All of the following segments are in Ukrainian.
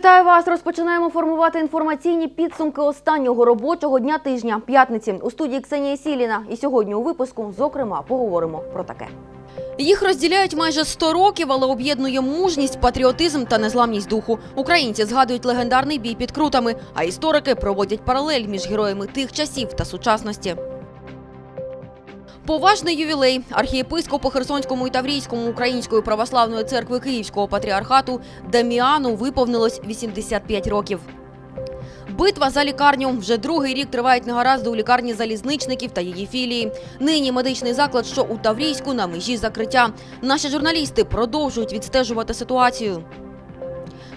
Вітаю вас! Розпочинаємо формувати інформаційні підсумки останнього робочого дня тижня п'ятниці у студії Ксенія Сіліна. І сьогодні у випуску, зокрема, поговоримо про таке. Їх розділяють майже 100 років, але об'єднує мужність, патріотизм та незламність духу. Українці згадують легендарний бій під крутами, а історики проводять паралель між героями тих часів та сучасності. Поважний ювілей архієпископу Херсонському і Таврійському Української православної церкви Київського патріархату Даміану виповнилось 85 років. Битва за лікарню вже другий рік тривають негаразди у лікарні залізничників та її філії. Нині медичний заклад, що у Таврійську на межі закриття. Наші журналісти продовжують відстежувати ситуацію.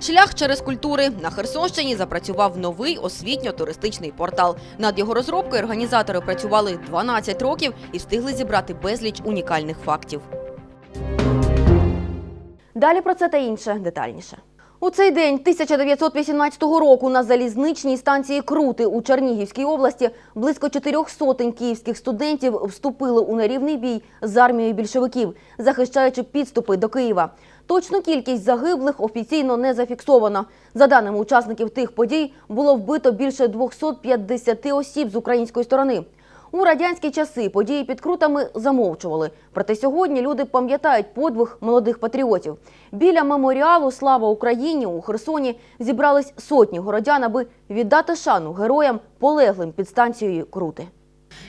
Шлях через культури на Херсонщині запрацював новий освітньо-туристичний портал. Над його розробкою організатори працювали 12 років і встигли зібрати безліч унікальних фактів. Далі про це та інше детальніше. У цей день 1918 року на залізничній станції Крути у Чернігівській області близько чотирьох сотень київських студентів вступили у нерівний бій з армією більшовиків, захищаючи підступи до Києва. Точну кількість загиблих офіційно не зафіксовано. За даними учасників тих подій, було вбито більше 250 осіб з української сторони. У радянські часи події під крутами замовчували. Проте сьогодні люди пам'ятають подвиг молодих патріотів. Біля меморіалу Слава Україні у Херсоні зібрались сотні городян, аби віддати шану героям, полеглим під станцією Крути.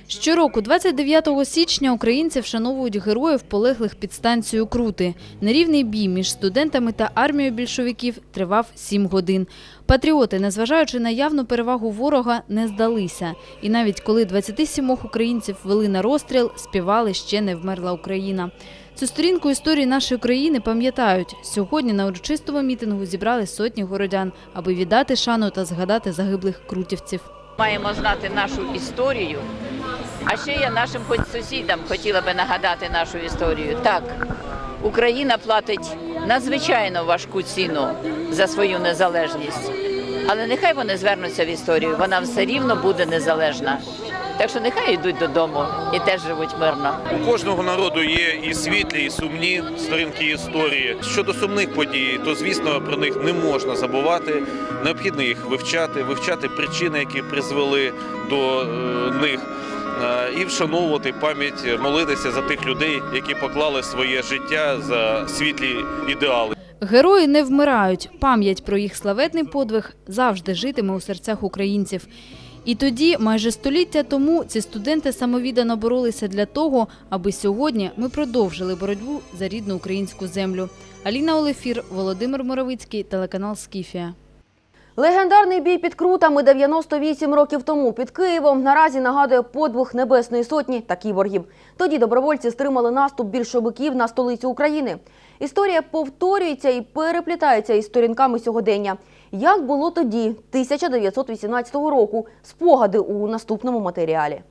Щороку, 29 січня, українці вшановують героїв, полеглих під станцією Крути. Нерівний бій між студентами та армією більшовиків тривав 7 годин. Патріоти, незважаючи на явну перевагу ворога, не здалися. І навіть коли 27 українців вели на розстріл, співали «Ще не вмерла Україна». Цю сторінку історії нашої країни пам'ятають. Сьогодні на урочистому мітингу зібрали сотні городян, аби віддати шану та згадати загиблих крутівців. Маємо знати нашу історію. А ще я нашим хоч сусідам хотіла би нагадати нашу історію. Так, Україна платить надзвичайно важку ціну за свою незалежність. Але нехай вони звернуться в історію, вона все рівно буде незалежна. Так що нехай йдуть додому і теж живуть мирно. У кожного народу є і світлі, і сумні сторінки історії. Щодо сумних подій, то звісно про них не можна забувати. Необхідно їх вивчати, вивчати причини, які призвели до е, них, і вшановувати пам'ять, молитися за тих людей, які поклали своє життя за світлі ідеали. Герої не вмирають. Пам'ять про їх славетний подвиг завжди житиме у серцях українців. І тоді, майже століття тому, ці студенти самовіддано боролися для того, аби сьогодні ми продовжили боротьбу за рідну українську землю. Аліна Олефір, Володимир Моровицький, телеканал Скіфія. Легендарний бій під крутами 98 років тому під Києвом наразі нагадує подвиг Небесної Сотні та кіборгів. Тоді добровольці стримали наступ більшовиків на столицю України. Історія повторюється і переплітається із сторінками сьогодення. Як було тоді, 1918 року, спогади у наступному матеріалі.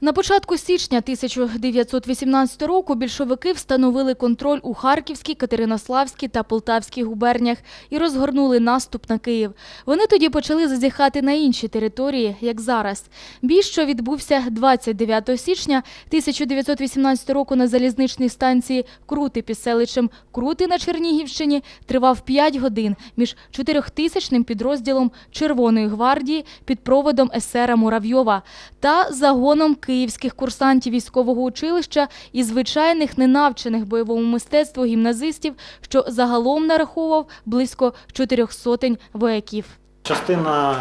На початку січня 1918 року більшовики встановили контроль у Харківській, Катеринославській та Полтавській губерніях і розгорнули наступ на Київ. Вони тоді почали зазіхати на інші території, як зараз. Бій, що відбувся 29 січня 1918 року на залізничній станції Крути під селищем Крути на Чернігівщині, тривав 5 годин між чотирьохтисячним підрозділом Червоної гвардії під проводом есера Муравйова та загоном київських курсантів військового училища і звичайних ненавчених бойовому мистецтву гімназистів, що загалом нараховував близько чотирьох сотень вояків. Частина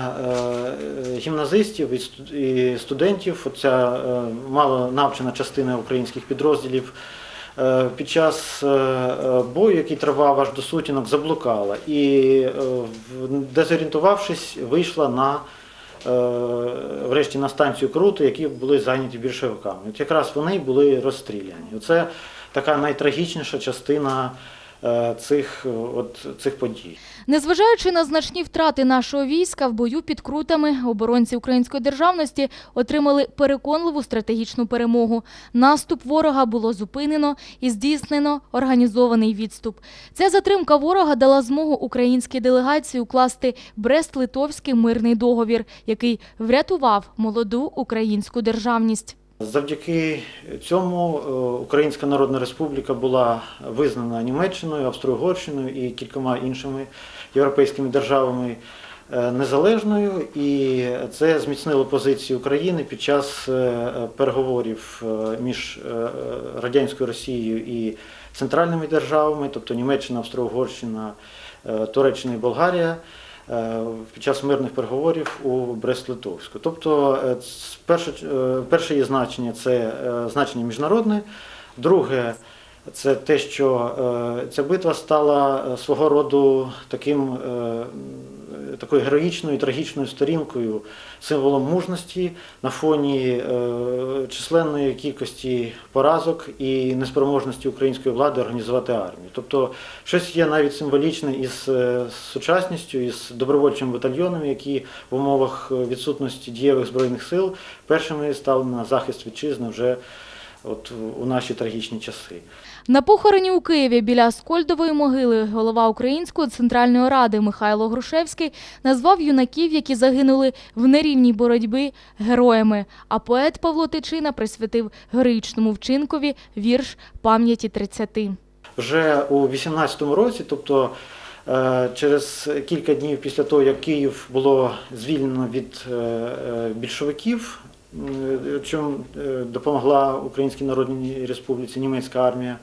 е, гімназистів і сту- і студентів, оця е, мало навчена частина українських підрозділів, е, під час бою, який тривав аж до сутінок, заблукала і, дезорієнтувавшись, вийшла на врешті на станцію Крути, які були зайняті більшовиками. От якраз вони були розстріляні. Оце така найтрагічніша частина е, цих, е, от, цих подій. Незважаючи на значні втрати нашого війська в бою під крутами, оборонці української державності отримали переконливу стратегічну перемогу. Наступ ворога було зупинено і здійснено організований відступ. Ця затримка ворога дала змогу українській делегації укласти Брест-Литовський мирний договір, який врятував молоду українську державність. Завдяки цьому е, Українська Народна Республіка була визнана Німеччиною, Австро-Угорщиною і кількома іншими європейськими державами е, незалежною, і це зміцнило позиції України під час е, переговорів між радянською Росією і центральними державами, тобто Німеччина, Австро-Угорщина, Туреччина і Болгарія. Е, Під час мирних переговорів у Брест-Литовську. Тобто, е, перше, е, перше є значення це значення міжнародне, друге це те, що ця битва стала свого роду таким, такою героїчною трагічною сторінкою, символом мужності на фоні е, численної кількості поразок і неспроможності української влади організувати армію. Тобто щось є навіть символічне із е, сучасністю, із добровольчими батальйонами, які в умовах е, відсутності дієвих збройних сил першими стали на захист вітчизни вже от у наші трагічні часи. На похороні у Києві біля Аскольдової могили голова Української центральної ради Михайло Грушевський назвав юнаків, які загинули в нерівній боротьбі, героями. А поет Павло Тичина присвятив героїчному вчинкові вірш пам'яті 30. Вже у 18-му році, тобто е, через кілька днів після того, як Київ було звільнено від е, е, більшовиків, чим е, допомогла Українській Народній Республіці німецька армія,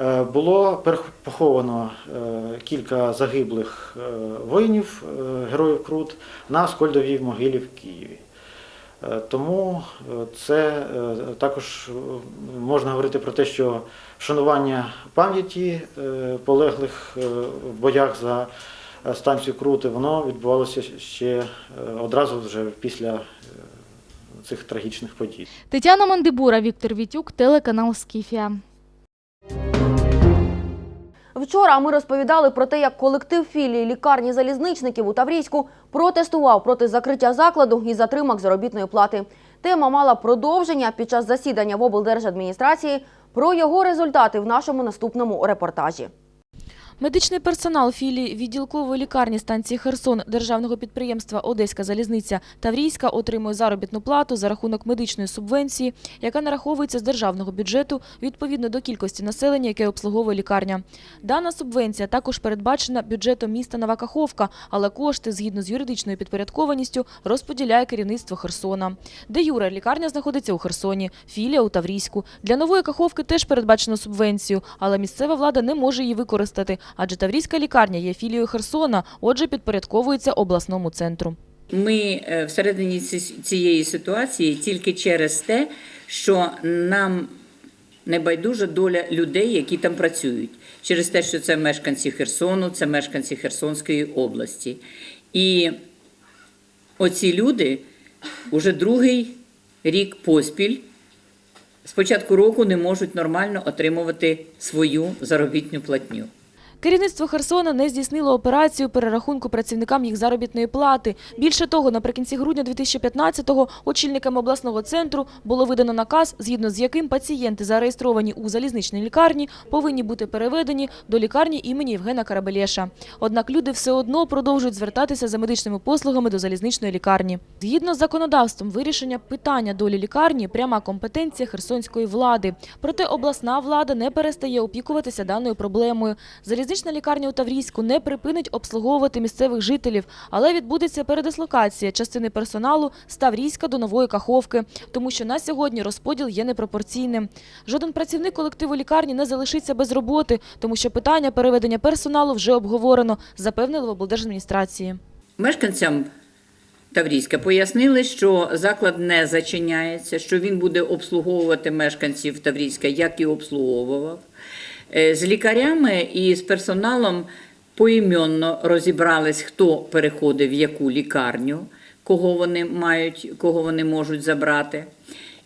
е, було поховано е, кілька загиблих е, воїнів, е, героїв Крут, на Скольдовій могилі в Києві. Е, Тому е, це е, також е, можна говорити про те, що вшанування пам'яті е, полеглих е, в боях за е, станцію Крути, воно відбувалося ще е, одразу вже після е, цих трагічних подій. Тетяна Мандибура, Віктор Вітюк, телеканал Скіфія. Вчора ми розповідали про те, як колектив філії лікарні залізничників у Таврійську протестував проти закриття закладу і затримок заробітної плати. Тема мала продовження під час засідання в облдержадміністрації. Про його результати в нашому наступному репортажі. Медичний персонал філії відділкової лікарні станції Херсон державного підприємства Одеська залізниця Таврійська отримує заробітну плату за рахунок медичної субвенції, яка нараховується з державного бюджету відповідно до кількості населення, яке обслуговує лікарня. Дана субвенція також передбачена бюджетом міста Нова Каховка, але кошти згідно з юридичною підпорядкованістю розподіляє керівництво Херсона. Де Юра лікарня знаходиться у Херсоні, філія у Таврійську. Для нової Каховки теж передбачено субвенцію, але місцева влада не може її використати, адже Таврійська лікарня є філією Херсона, отже, підпорядковується обласному центру. Ми е, всередині цієї ситуації тільки через те, що нам не байдужа доля людей, які там працюють, через те, що це мешканці Херсону, це мешканці Херсонської області. І оці люди уже другий рік поспіль з початку року не можуть нормально отримувати свою заробітну платню. Керівництво Херсона не здійснило операцію перерахунку працівникам їх заробітної плати. Більше того, наприкінці грудня 2015-го очільникам обласного центру було видано наказ, згідно з яким пацієнти, зареєстровані у залізничній лікарні, повинні бути переведені до лікарні імені Євгена Карабелєша. Однак люди все одно продовжують звертатися за медичними послугами до залізничної лікарні. Згідно з законодавством, вирішення питання долі лікарні – пряма компетенція херсонської влади. Проте обласна влада не перестає опікуватися даною проблемою. Залізнична лікарня у Таврійську не припинить обслуговувати місцевих жителів, але відбудеться передислокація частини персоналу з Таврійська до Нової Каховки, тому що на сьогодні розподіл є непропорційним. Жоден працівник колективу лікарні не залишиться без роботи, тому що питання переведення персоналу вже обговорено, запевнили в облдержадміністрації. Мешканцям Таврійська пояснили, що заклад не зачиняється, що він буде обслуговувати мешканців Таврійська, як і обслуговував. Е, З лікарями і з персоналом поіменно розібрались, хто переходить в яку лікарню, кого вони мають, кого вони можуть забрати.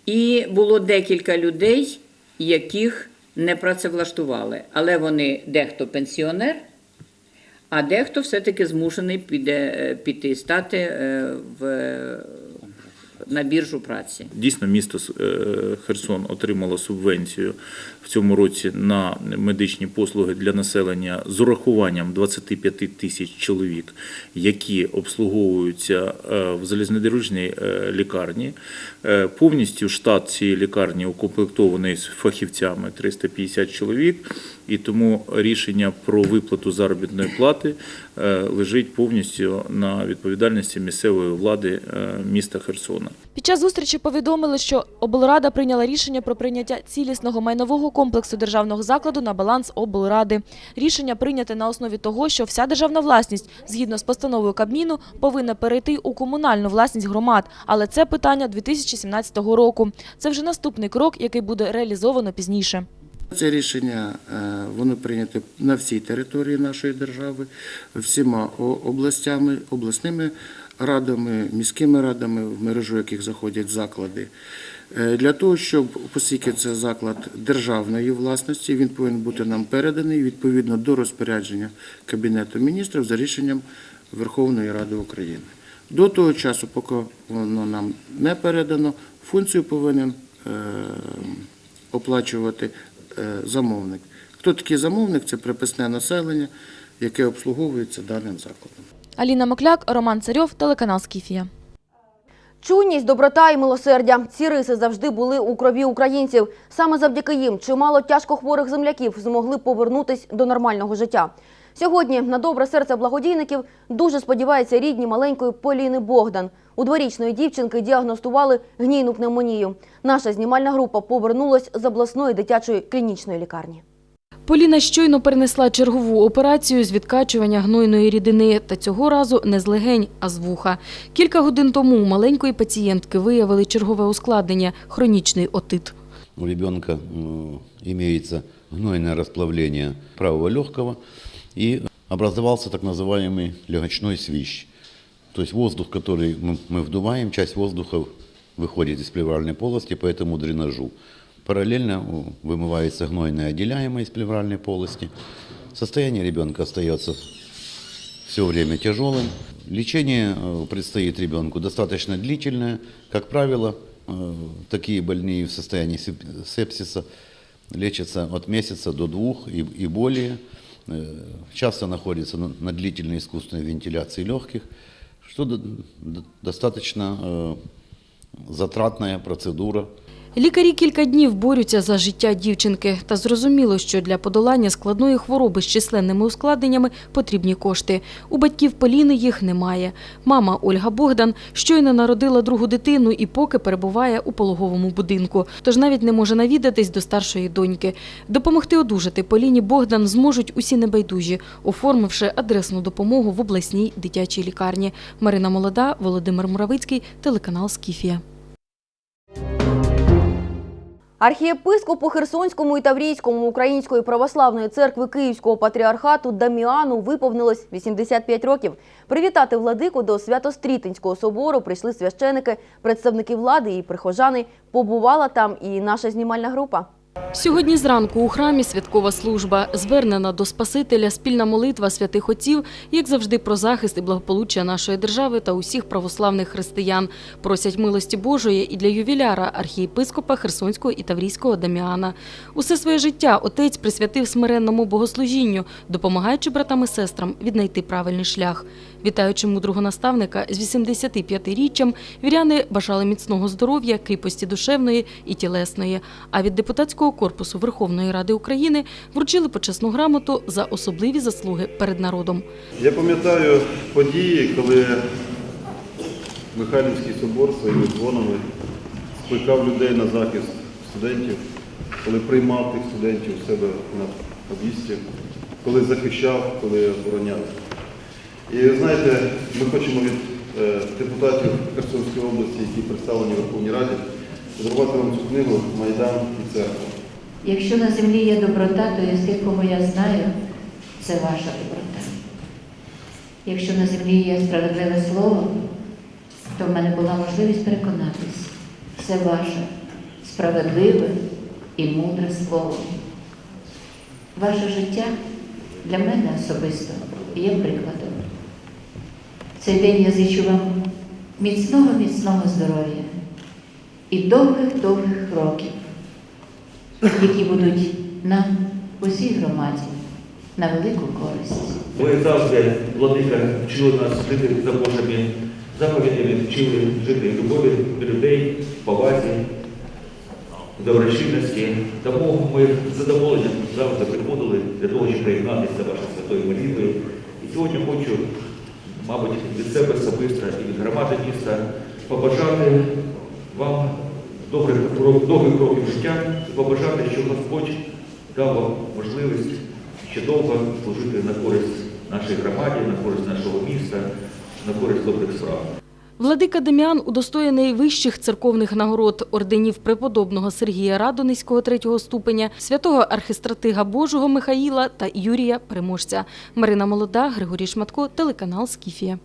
І було декілька людей, яких не працевлаштували, але вони дехто пенсіонер, а дехто все-таки змушений піде, е, піти стати е, в, на біржу праці. Дійсно, місто е, Херсон отримало субвенцію в цьому році на медичні послуги для населення з урахуванням 25 тисяч чоловік, які обслуговуються е, в залізнодорожній е, лікарні. Повністю штат цієї лікарні укомплектований з фахівцями 350 чоловік, і тому рішення про виплату заробітної плати е, лежить повністю на відповідальності місцевої влади е, міста Херсона. Під час зустрічі повідомили, що облрада прийняла рішення про прийняття цілісного майнового комплексу державного закладу на баланс облради. Рішення прийняте на основі того, що вся державна власність, згідно з постановою Кабміну, повинна перейти у комунальну власність громад. Але це питання 2017 року. Це вже наступний крок, який буде реалізовано пізніше. Це рішення е, воно прийнято на всій території нашої держави, всіма областями, обласними радами, міськими радами, в мережу яких заходять заклади. Е, Для того, щоб, оскільки це заклад державної власності, він повинен бути нам переданий відповідно до розпорядження Кабінету міністрів за рішенням Верховної Ради України. До того часу, поки воно нам не передано, функцію повинен е, оплачувати замовник. Хто такий замовник? Це приписне населення, яке обслуговується даним закладом. Аліна Мокляк, Роман Царьов, телеканал Скіфія. Чуйність, доброта і милосердя – ці риси завжди були у крові українців. Саме завдяки їм чимало тяжкохворих земляків змогли повернутись до нормального життя. Сьогодні на добре серце благодійників дуже сподіваються рідні маленької Поліни Богдан. У дворічної дівчинки діагностували гнійну пневмонію. Наша знімальна група повернулась з обласної дитячої клінічної лікарні. Поліна щойно перенесла чергову операцію з відкачування гнойної рідини, та цього разу не з легень, а з вуха. Кілька годин тому у маленької пацієнтки виявили чергове ускладнення – хронічний отит. У ребенка м, имеется гнойное расплавление правого легкого и образовался так называемый легочной свищ. То есть воздух, который мы, вдуваем, часть воздуха выходит из плевральной полости по этому дренажу. Параллельно вымывается гнойное отделяемое из плевральной полости. Состояние ребенка остается все время тяжелым. Лечение э, предстоит ребенку достаточно длительное. Как правило, э, такие больные в состоянии сеп- сепсиса лечатся от месяца до двух и, и более. Э, Часто находится на, длительной искусственной вентиляции легких, что до- до- достаточно э, затратная процедура. Лікарі кілька днів борються за життя дівчинки. Та зрозуміло, що для подолання складної хвороби з численними ускладненнями потрібні кошти. У батьків Поліни їх немає. Мама Ольга Богдан щойно народила другу дитину і поки перебуває у пологовому будинку. Тож навіть не може навідатись до старшої доньки. Допомогти одужати Поліні Богдан зможуть усі небайдужі, оформивши адресну допомогу в обласній дитячій лікарні. Марина Молода, Володимир Муравицький, телеканал Скіфія. Архієпископу Херсонському і Таврійському Української православної церкви Київського патріархату Даміану виповнилось 85 років. Привітати владику до Свято-Стрітинського собору прийшли священики, представники влади і прихожани. Побувала там і наша знімальна група. Сьогодні зранку у храмі святкова служба, звернена до Спасителя спільна молитва святих отців, як завжди про захист і благополуччя нашої держави та усіх православних християн. Просять милості Божої і для ювіляра архієпископа Херсонського і Таврійського Даміана. Усе своє життя отець присвятив смиренному богослужінню, допомагаючи братам і сестрам віднайти правильний шлях. Вітаючи мудрого наставника з 85-річчям, віряни бажали міцного здоров'я, кріпості душевної і тілесної. А від депутатського корпусу Верховної Ради України вручили почесну грамоту за особливі заслуги перед народом. Я пам'ятаю події, коли Михайлівський собор своїми дзвонами скликав людей на захист студентів, коли приймав тих студентів у себе на об'їзді, коли захищав, коли обороняв. І знаєте, ми хочемо від е, депутатів Херсонської області, які представлені в Верховній Раді, зробити вам цю книгу Майдан і церква. Якщо на землі є доброта, то із тих, кого я знаю, це ваша доброта. Якщо на землі є справедливе слово, то в мене була можливість переконатись, це ваше справедливе і мудре слово. Ваше життя для мене особисто є прикладом. Цей день я зичу вам міцного, міцного здоров'я, і довгих-довгих років, які будуть нам, усій громаді, на велику користь. Ми завжди, владика, вчили нас жити за Божими заповідями, вчили жити любові людей, повазі, доброчинності. Тому ми з задоволенням завжди приходили для того, щоб приєднатися до вашої святої молитви. І сьогодні хочу, мабуть, від себе особисто і від громади міста побажати вам добрих довгих років життя і побажати, щоб Господь дав вам можливість ще довго служити на користь нашій громаді, на користь нашого міста, на користь добрих справ. Владика Дем'ян удостоєний вищих церковних нагород орденів преподобного Сергія Радоницького третього ступеня, святого архистратига Божого Михаїла та Юрія Переможця. Марина Молода, Григорій Шматко, телеканал Скіфія.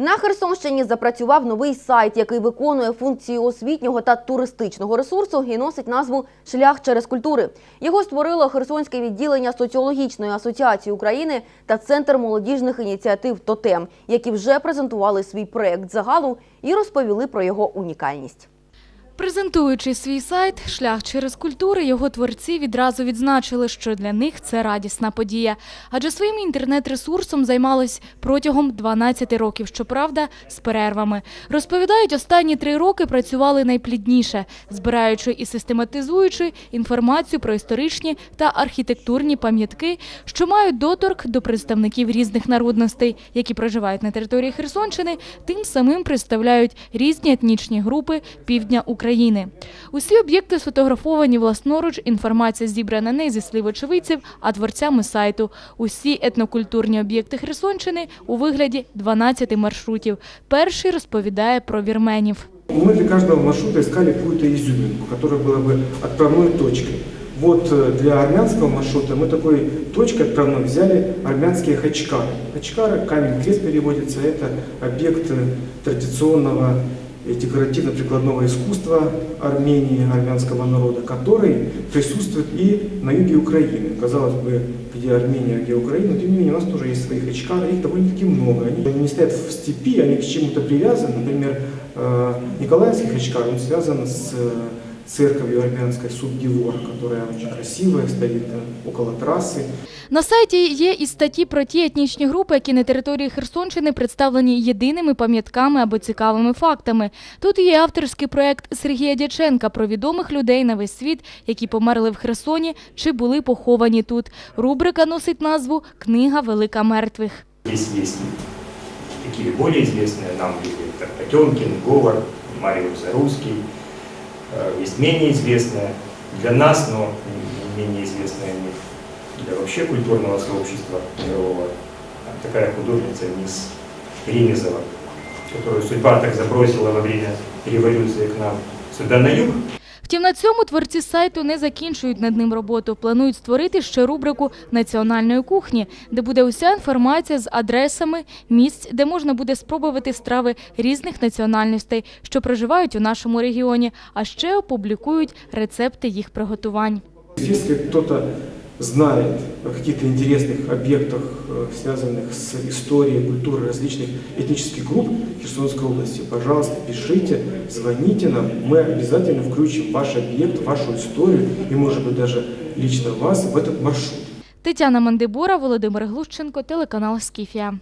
На Херсонщині запрацював новий сайт, який виконує функції освітнього та туристичного ресурсу і носить назву Шлях через культури. Його створило Херсонське відділення соціологічної асоціації України та Центр молодіжних ініціатив Тотем, які вже презентували свій проект загалу і розповіли про його унікальність. Презентуючи свій сайт Шлях через культури, його творці відразу відзначили, що для них це радісна подія. Адже своїм інтернет-ресурсом займались протягом 12 років, щоправда, з перервами. Розповідають, останні три роки працювали найплідніше, збираючи і систематизуючи інформацію про історичні та архітектурні пам'ятки, що мають доторк до представників різних народностей, які проживають на території Херсонщини, тим самим представляють різні етнічні групи півдня України. Усі об'єкти сфотографовані власноруч, інформація зібрана не зі слів очевидців, а творцями сайту. Усі етнокультурні об'єкти Херсонщини у вигляді 12 маршрутів. Перший розповідає про вірменів. Мы для каждого маршрута искали какую-то изюминку, которая была бы отправной точкой. Вот э, для армянского маршрута мы такой точкой отправной взяли армянские хачкары. Хачкары, камень крест переводится, это объект э, традиционного и декоративно-прикладного искусства Армении, армянского народа, который присутствует и на юге Украины. Казалось бы, где Армения, где Украина, но тем не менее у нас тоже есть свои хачкары, их довольно-таки много. Они не стоят в степи, они к чему-то привязаны. Например, э, Николаевский хачкар, он связан с э, церковью армянской Субдивор, которая очень красивая, стоит э, около трассы. На сайті є і статті про ті етнічні групи, які на території Херсонщини представлені єдиними пам'ятками або цікавими фактами. Тут є авторський проект Сергія Дяченка про відомих людей на весь світ, які померли в Херсоні чи були поховані тут. Рубрика носить назву Книга велика мертвих. Есть песни, такие более известные нам люди, как Потемкин, Говор, Мариус Зарусский. Э, Есть менее известные для нас, но не менее известные не для вообще культурного сообщества мирового. А Такая художница Мисс Ремезова, которую судьба так забросила во время революции к нам сюда на юг, Втім, на цьому творці сайту не закінчують над ним роботу. Планують створити ще рубрику національної кухні, де буде уся інформація з адресами місць, де можна буде спробувати страви різних національностей, що проживають у нашому регіоні, а ще опублікують рецепти їх приготувань. Якщо кто-то знает о каких-то интересных объектах, э, связанных с историей, культурой различных этнических групп Херсонской области, пожалуйста, пишите, звоните нам, мы обязательно включим ваш объект, вашу историю и, может быть, даже лично вас в этот маршрут. Тетяна Мандибора, Володимир Глущенко, телеканал Скіфія.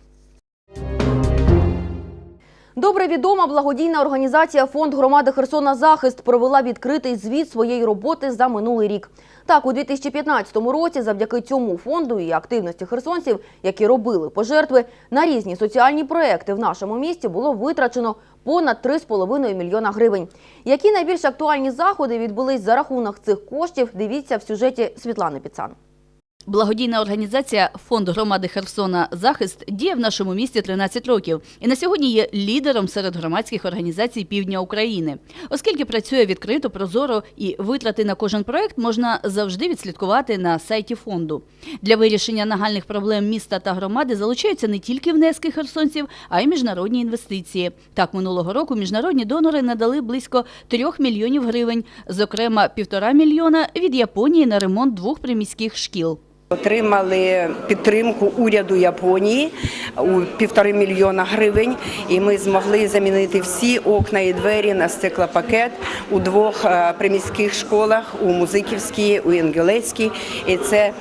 Добре відома благодійна організація Фонд громади Херсона Захист провела відкритий звіт своєї роботи за минулий рік. Так, у 2015 році, завдяки цьому фонду і активності херсонців, які робили пожертви на різні соціальні проекти в нашому місті, було витрачено понад 3,5 мільйона гривень. Які найбільш актуальні заходи відбулись за рахунок цих коштів? Дивіться в сюжеті Світлани Піцан. Благодійна організація Фонд громади Херсона Захист діє в нашому місті 13 років і на сьогодні є лідером серед громадських організацій півдня України. Оскільки працює відкрито, прозоро і витрати на кожен проект можна завжди відслідкувати на сайті фонду. Для вирішення нагальних проблем міста та громади залучаються не тільки внески херсонців, а й міжнародні інвестиції. Так, минулого року міжнародні донори надали близько 3 мільйонів гривень, зокрема півтора мільйона від Японії на ремонт двох приміських шкіл. Отримали підтримку уряду Японії у півтори мільйона гривень, і ми змогли замінити всі окна і двері на стеклопакет у двох е, приміських школах у Музиківській, у Інгелецькій. І це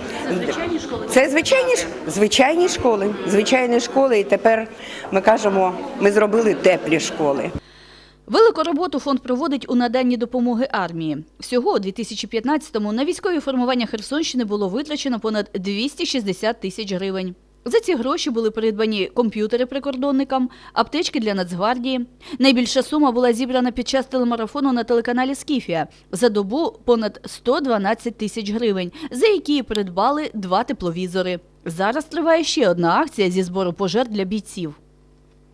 це звичайні звичайні школи, звичайні школи. І тепер ми кажемо, ми зробили теплі школи. Велику роботу фонд проводить у наданні допомоги армії. Всього у 2015-му на військові формування Херсонщини було витрачено понад 260 тисяч гривень. За ці гроші були придбані комп'ютери прикордонникам, аптечки для Нацгвардії. Найбільша сума була зібрана під час телемарафону на телеканалі Скіфія. За добу понад 112 тисяч гривень, за які придбали два тепловізори. Зараз триває ще одна акція зі збору пожертв для бійців.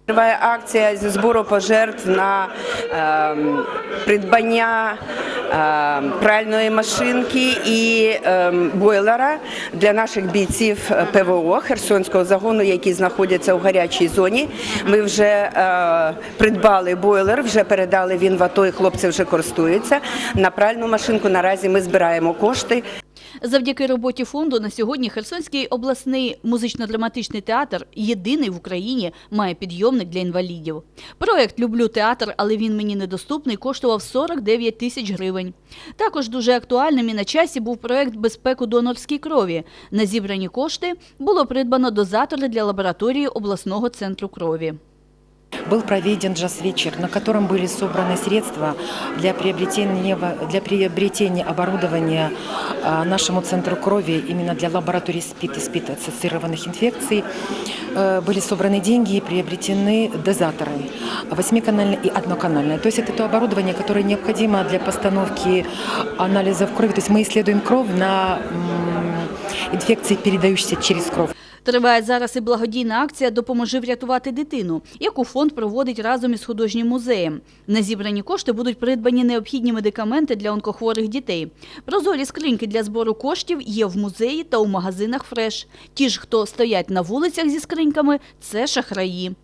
Триває акція зі збору пожертв на ем, придбання ем, пральної машинки і ем, бойлера для наших бійців е, ПВО Херсонського загону, які знаходяться у гарячій зоні. Ми вже е, придбали бойлер, вже передали він в АТО, і хлопці вже користуються. На пральну машинку наразі ми збираємо кошти. Завдяки роботі фонду на сьогодні Херсонський обласний музично-драматичний театр єдиний в Україні має підйомник для інвалідів. Проект Люблю театр, але він мені недоступний коштував 49 тисяч гривень. Також дуже актуальним і на часі був проект Безпеку донорській крові. На зібрані кошти було придбано дозатори для лабораторії обласного центру крові. был проведен джаз-вечер, на котором были собраны средства для приобретения, для приобретения оборудования а, нашему центру крови именно для лаборатории СПИД и СПИД-ассоциированных инфекций. Э, Были собраны деньги и приобретены дозаторы восьмиканальные и одноканальные. То есть это то оборудование, которое необходимо для постановки анализов крови. То есть мы исследуем кровь на м, инфекции, передающиеся через кровь. Триває зараз і благодійна акція Допоможи врятувати дитину, яку фонд проводить разом із художнім музеєм. На зібрані кошти будуть придбані необхідні медикаменти для онкохворих дітей. Прозорі скриньки для збору коштів є в музеї та у магазинах Фреш. Ті ж, хто стоять на вулицях зі скриньками, це шахраї.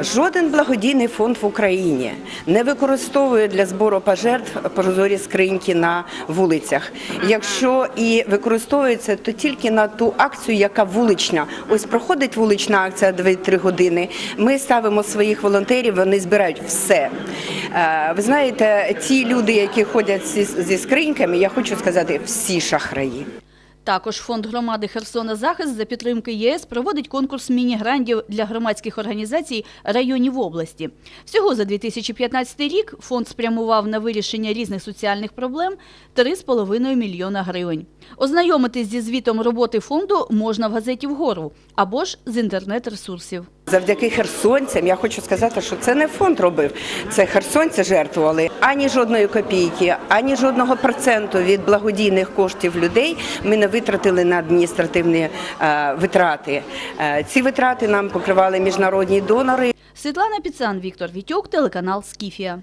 Жоден благодійний фонд в Україні не використовує для збору пожертв прозорі скриньки на вулицях. Якщо і використовується, то тільки на ту акцію, яка вулична. Ось проходить вулична акція 2-3 години. Ми ставимо своїх волонтерів, вони збирають все. Е, Ви знаєте, ті люди, які ходять зі, зі скриньками, я хочу сказати, всі шахраї. Також фонд громади Херсона Захист за підтримки єС проводить конкурс міні-грантів для громадських організацій районів області. Всього за 2015 рік фонд спрямував на вирішення різних соціальних проблем 3,5 мільйона гривень. Ознайомитись зі звітом роботи фонду можна в газеті «Вгору» або ж з інтернет-ресурсів. Завдяки херсонцям я хочу сказати, що це не фонд робив. Це херсонці жертвували ані жодної копійки, ані жодного проценту від благодійних коштів людей. Ми не витратили на адміністративні е, витрати. Е, ці витрати нам покривали міжнародні донори. Світлана Піцан, Віктор Вітюк, телеканал «Скіфія».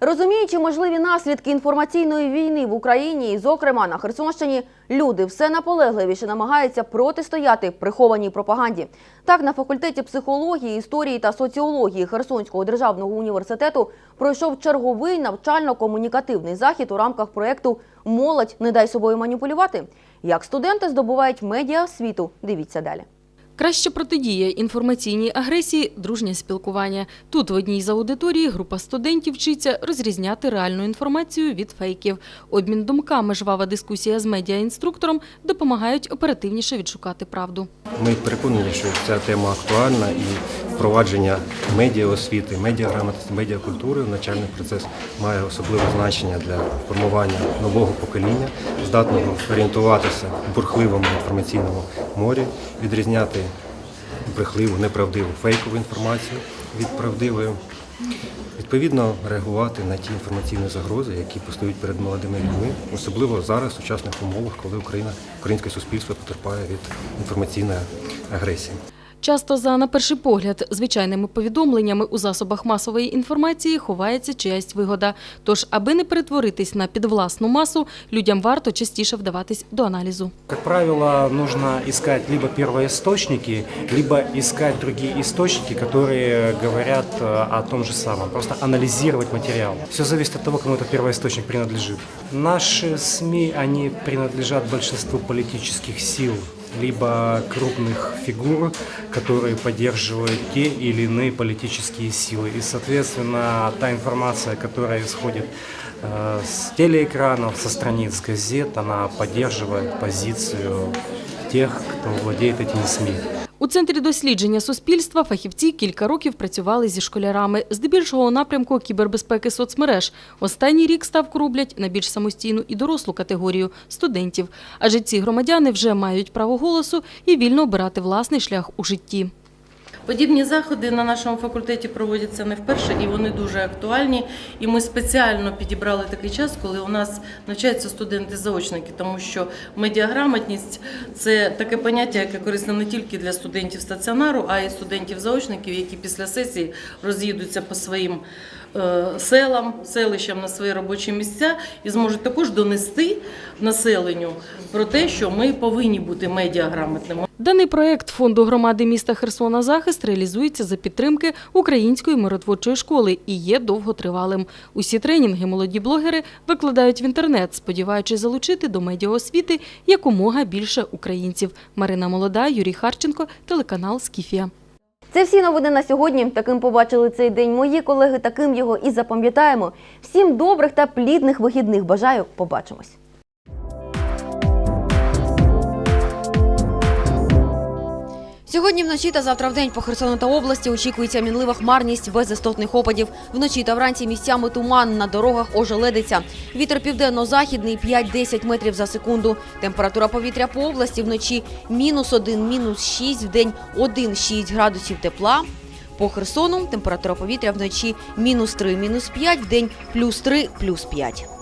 Розуміючи можливі наслідки інформаційної війни в Україні, і, зокрема на Херсонщині, люди все наполегливіше намагаються протистояти прихованій пропаганді. Так, на факультеті психології, історії та соціології Херсонського державного університету пройшов черговий навчально-комунікативний захід у рамках проєкту Молодь не дай собою маніпулювати. Як студенти здобувають медіа освіту, дивіться далі. Краща протидія інформаційній агресії дружнє спілкування. Тут в одній з аудиторії група студентів вчиться розрізняти реальну інформацію від фейків. Обмін думками, жвава дискусія з медіаінструктором допомагають оперативніше відшукати правду. Ми переконані, що ця тема актуальна і впровадження медіаосвіти, медіаграмотності, медіакультури в навчальний процес має особливе значення для формування нового покоління, здатного орієнтуватися в бурхливому інформаційному морі, відрізняти брехливу, неправдиву, фейкову інформацію від правдивої. Відповідно, реагувати на ті інформаційні загрози, які постають перед молодими людьми, особливо зараз, в сучасних умовах, коли Україна, українське суспільство потерпає від інформаційної агресії. Часто за, на перший погляд, звичайними повідомленнями у засобах масової інформації ховається чиясь вигода. Тож, аби не перетворитись на підвласну масу, людям варто частіше вдаватись до аналізу. Как правило, нужно искать либо первоисточники, либо искать другие источники, которые говорят э, о том же самом. Просто анализировать материал. Все зависит от того, кому этот первоисточник принадлежит. Наши СМИ, они принадлежат большинству политических сил либо крупных фигур, которые поддерживают те или иные политические силы. И, соответственно, та информация, которая исходит э, с телеэкранов, со страниц газет, она поддерживает позицию тех, кто владеет этими СМИ. У центрі дослідження суспільства фахівці кілька років працювали зі школярами, здебільшого напрямку кібербезпеки соцмереж. Останній рік ставку роблять на більш самостійну і дорослу категорію студентів. Адже ці громадяни вже мають право голосу і вільно обирати власний шлях у житті. Подібні заходи на нашому факультеті проводяться не вперше, і вони дуже актуальні. І ми спеціально підібрали такий час, коли у нас навчаються студенти-заочники, тому що медіаграмотність це таке поняття, яке корисне не тільки для студентів стаціонару, а й студентів-заочників, які після сесії роз'їдуться по своїм селам, селищам на свої робочі місця і зможуть також донести населенню про те, що ми повинні бути медіаграмотними. Даний проект фонду громади міста Херсона Захист реалізується за підтримки української миротворчої школи і є довготривалим. Усі тренінги молоді блогери викладають в інтернет, сподіваючись залучити до медіаосвіти якомога більше українців. Марина Молода, Юрій Харченко, телеканал Скіфія. Це всі новини на сьогодні. Таким побачили цей день мої колеги, таким його і запам'ятаємо. Всім добрих та плідних вихідних бажаю. Побачимось. Сьогодні вночі та завтра вдень по Херсону та області очікується мінлива хмарність без істотних опадів. Вночі та вранці місцями туман, на дорогах ожеледиться. Вітер південно-західний 5-10 метрів за секунду. Температура повітря по області вночі мінус 1, мінус 6, вдень 1-6 градусів тепла. По Херсону температура повітря вночі мінус 3, мінус 5, вдень плюс 3, плюс 5.